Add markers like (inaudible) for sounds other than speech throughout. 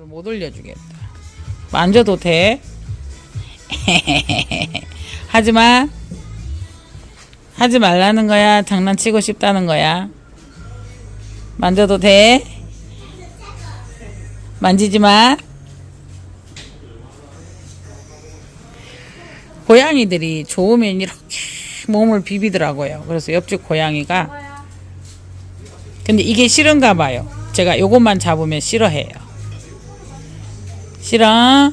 물을 못 올려주겠다. 만져도 돼? (laughs) 하지 마. 하지 말라는 거야. 장난치고 싶다는 거야. 만져도 돼? 만지지 마. 고양이들이 좋으면 이렇게 몸을 비비더라고요. 그래서 옆집 고양이가 근데 이게 싫은가 봐요. 제가 요것만 잡으면 싫어해요. 싫어?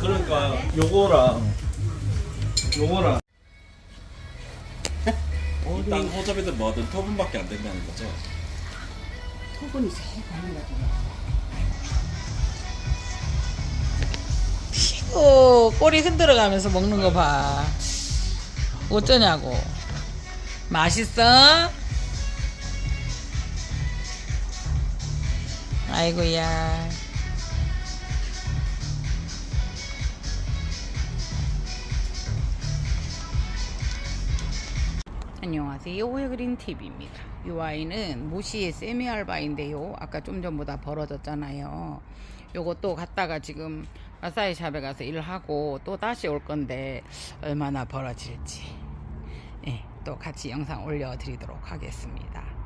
그러니까 요거랑 요거랑 일단 호접이든 뭐든 토분밖에 안 된다는 거죠. 토분이 제일 많은 거죠. 오, 꼬리 흔들어가면서 먹는 거 봐. 어쩌냐고. 맛있어? 아이고야. 안녕하세요. 오해그린 TV입니다. 이 와인은 모시의 세미알바인데요. 아까 좀 전보다 벌어졌잖아요. 요것도 갔다가 지금 마사이 샵에 가서 일하고 또 다시 올 건데 얼마나 벌어질지 예, 또 같이 영상 올려드리도록 하겠습니다.